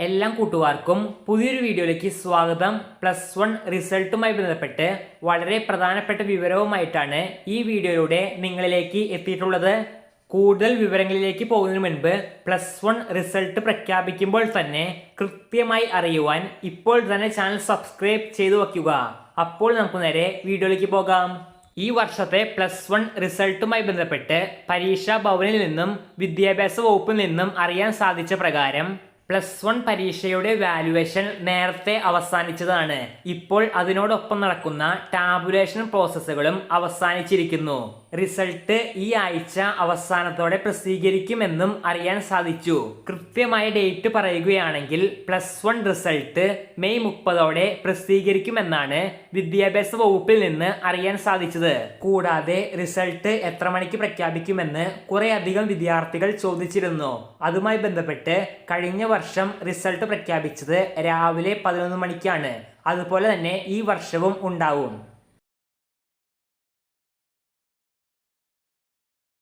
എല്ലാ കൂട്ടുകാർക്കും പുതിയൊരു വീഡിയോയിലേക്ക് സ്വാഗതം. പ്ലസ് വൺ റിസൾട്ടുമായി ബന്ധപ്പെട്ട് വളരെ പ്രധാനപ്പെട്ട വിവരവുമായിട്ടാണ് ഈ വീഡിയോയിലൂടെ നിങ്ങളിലേക്ക് എത്തിയിട്ടുള്ളത്. കൂടുതൽ വിവരങ്ങളിലേക്ക് പോകുന്നതിന് മുൻപ് പ്ലസ് വൺ റിസൾട്ട് പ്രഖ്യാപിക്കുമ്പോൾ തന്നെ കൃത്യമായി അറിയുവാൻ ഇപ്പോൾ തന്നെ ചാനൽ സബ്സ്ക്രൈബ് ചെയ്തു വയ്ക്കുക. അപ്പോൾ നമുക്ക് നേരെ വീഡിയോയിലേക്ക് പോകാം. ഈ വർഷത്തെ പ്ലസ് വൺ റിസൾട്ടുമായി ബന്ധപ്പെട്ട് പരീക്ഷാ ഭവനിൽ നിന്നും വിദ്യാഭ്യാസ വകുപ്പിൽ നിന്നും അറിയാൻ സാധിച്ച പ്രകാരം പ്ലസ് വൺ പരീക്ഷയുടെ വാല്യുവേഷൻ നേരത്തെ അവസാനിച്ചതാണ്. ഇപ്പോൾ അതിനോടൊപ്പം നടക്കുന്ന ടാബുലേഷൻ പ്രോസസ്സുകളും അവസാനിച്ചിരിക്കുന്നു. റിസൾട്ട് ഈ ആഴ്ച അവസാനത്തോടെ പ്രസിദ്ധീകരിക്കുമെന്നും അറിയാൻ സാധിച്ചു. കൃത്യമായ ഡേറ്റ് പറയുകയാണെങ്കിൽ പ്ലസ് വൺ റിസൾട്ട് മെയ് മുപ്പതോടെ പ്രസിദ്ധീകരിക്കുമെന്നാണ് വിദ്യാഭ്യാസ വകുപ്പിൽ നിന്ന് അറിയാൻ സാധിച്ചത്. കൂടാതെ റിസൾട്ട് എത്ര മണിക്ക് പ്രഖ്യാപിക്കുമെന്ന് കുറേയധികം വിദ്യാർത്ഥികൾ ചോദിച്ചിരുന്നു. അതുമായി ബന്ധപ്പെട്ട് കഴിഞ്ഞ വർഷം റിസൾട്ട് പ്രഖ്യാപിച്ചത് രാവിലെ പതിനൊന്ന് മണിക്കാണ്. അതുപോലെ തന്നെ ഈ വർഷവും ഉണ്ടാവും.